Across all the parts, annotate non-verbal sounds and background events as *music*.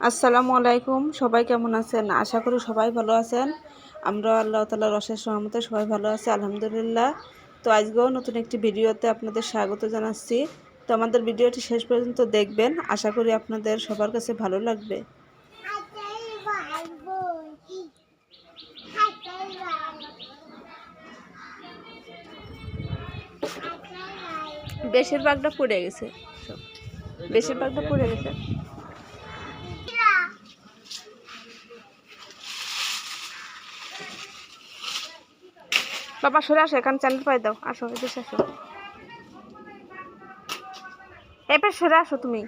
আসসালামু আলাইকুম, সবাই কেমন আছেন? আশা করি সবাই ভালো আছেন। আমরা আল্লাহ তালা রসের সহমতে সবাই ভালো আছি, আলহামদুলিল্লাহ। তো আজকেও নতুন একটি ভিডিওতে আপনাদের স্বাগত জানাচ্ছি। তো আমাদের ভিডিওটি শেষ পর্যন্ত দেখবেন। আশা করি আপনাদের সবার কাছে ভালো লাগবে। বেশিরভাগটা পড়ে গেছে বেশিরভাগটা পড়ে গেছে। বাবা সরে আসো এখানে চ্যানেল পাই দাও। আসো এদেশে আসো। এবার সরে আসো তুমি।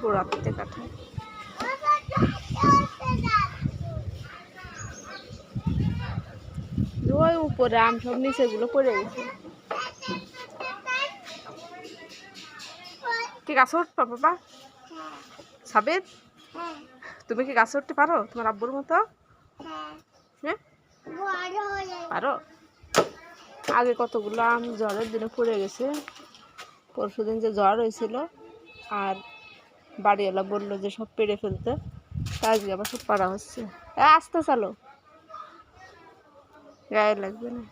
গোড়া পিতে কাঠায় উপরে আম সব নিচে গুলো পড়ে গেছে। কি গাছে উঠবা বাবা? সাবেদ তুমি কি গাছে উঠতে পারো তোমার আব্বুর মতো? হ্যাঁ পারো? আগে কতগুলো আম জ্বরের দিনে পড়ে গেছে। পরশু দিন যে জ্বর হয়েছিল, আর বাড়িওয়ালা বলল যে সব পেড়ে ফেলতে। তা আজকে আবার সব পাড়া হচ্ছে। আসতে চালো। গায়ে লাগবে না।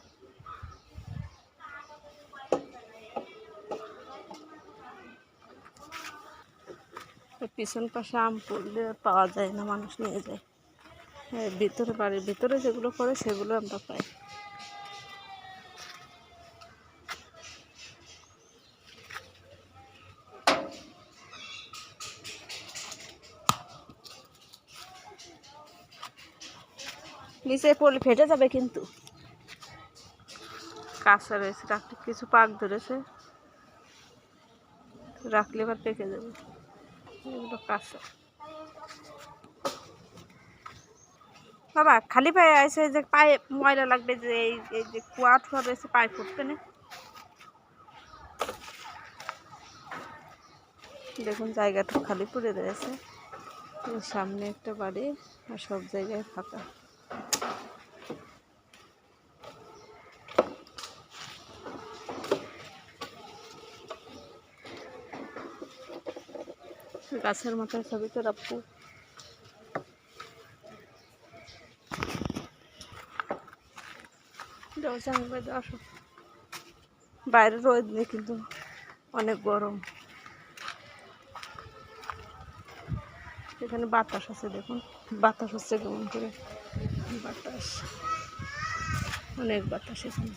পিছন পাশে আম পড়লে পাওয়া যায় না, মানুষ নিয়ে যায়। হ্যাঁ ভিতরে বাড়ির ভিতরে যেগুলো পড়ে সেগুলো আমরা পাই। নিচে পড়লে ফেটে যাবে কিন্তু। কাঁচা রয়েছে, রাখলে কিছু পাক ধরেছে। রাখলে এবার পেকে যাবে। এগুলো কাঁচা। বাবা, খালি পায়ে আছে যে পায়ে ময়লা লাগবে যে এই এই যে কুয়া ঠুয়া রয়েছে, পায়ে ফুটবে না দেখুন, জায়গাটা খালি পড়ে রয়েছে। সামনে একটা বাড়ি আর সব জায়গায় ফাঁকা। গাছের মাথায় ছবি তো রাখব আসো। বাইরে রোদ নেই, কিন্তু অনেক গরম। এখানে বাতাস আছে, দেখুন। বাতাস হচ্ছে কেমন করে। বাতাস। অনেক বাতাস এখানে।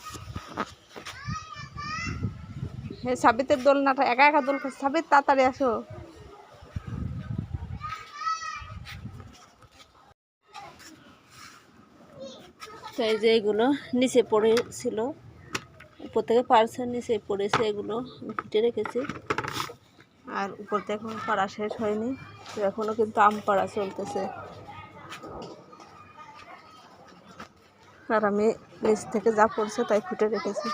হ্যাঁ সাবিতের দোলনাটা, একা একা দোল সাবিত, তাড়াতাড়ি আসো। তো এই যে এগুলো নিচে পড়েছিল। উপর থেকে পারছে নিচে পড়েছে এগুলো ফুটে রেখেছি। আর উপর থেকে এখনও পাড়া শেষ হয়নি, তো এখনও কিন্তু আম পাড়া চলতেছে। আর আমি নিচ থেকে যা পড়ছে তাই ফুটে রেখেছি।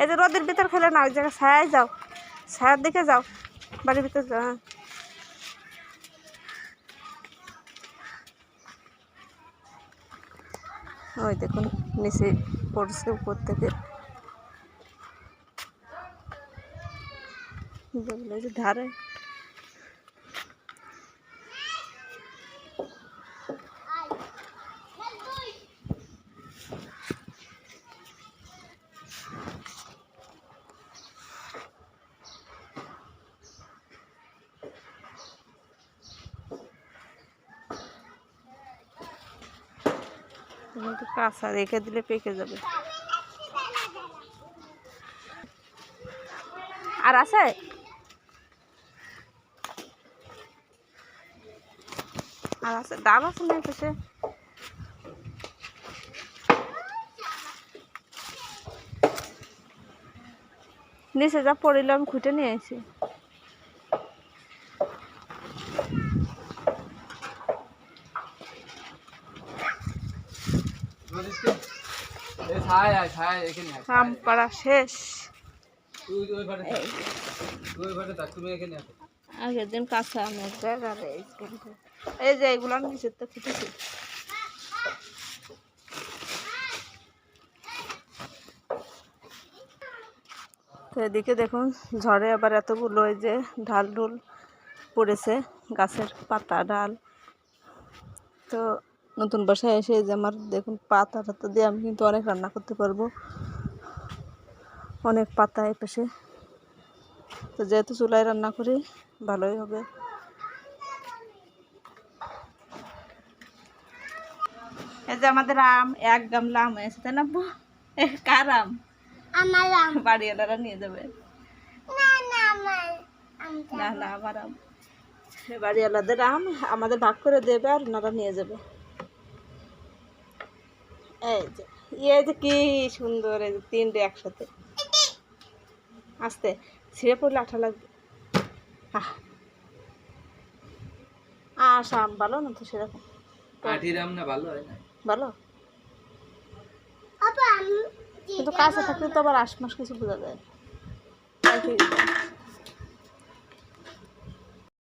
এই যে রোদের ভিতর খেলে না ওই জায়গায় ছায়ায় যাও, ছায়ার দিকে যাও, বাড়ির ভিতর যাও ওই দেখুন নিচে পড়ছে উপর থেকে। ধারে। কিন্তু কাঁচা রেখে দিলে পেকে যাবে। আর আছে? আর আছে? ডাল আছে না পেছে নিচে যা পড়িল আমি খুঁটে নিয়ে আসি আম পাড়া শেষ আগের দিন কাঁচা আমের ব্যাগ আর এই যে- এই যে এগুলো নিচের তো তো এদিকে দেখুন ঝড়ে আবার এতগুলো এই যে ঢাল ঢুল পড়েছে গাছের পাতা ডাল। তো নতুন বাসায় এসে যে আমার দেখুন পাতা টাতা দিয়ে আমি কিন্তু অনেক রান্না করতে পারব। অনেক পাতা এ পাশে। তো যেহেতু চুলায় রান্না করি ভালোই হবে। এই যে আমাদের আম এক গামলা আম এসে তাই না কার আম? আমার আম। বাড়িওয়ালারা নিয়ে যাবে। না না আমার না না। আমার আম। বাড়িওয়ালাদের আম আমাদের ভাগ করে দেবে আর ওনারা নিয়ে যাবে। এই যে ইয়ে যে কি সুন্দর এই যে তিনটে একসাথে। আস্তে ছিঁড়ে পড়লে আঠা লাগবে। আহ। আস আম ভালো না তো সেরকম? কাঠির আম না ভালো হয় না? ভালো? কিন্তু কাছে থাকলে তো আবার আশমাস কিছু বোঝা যায়। *laughs*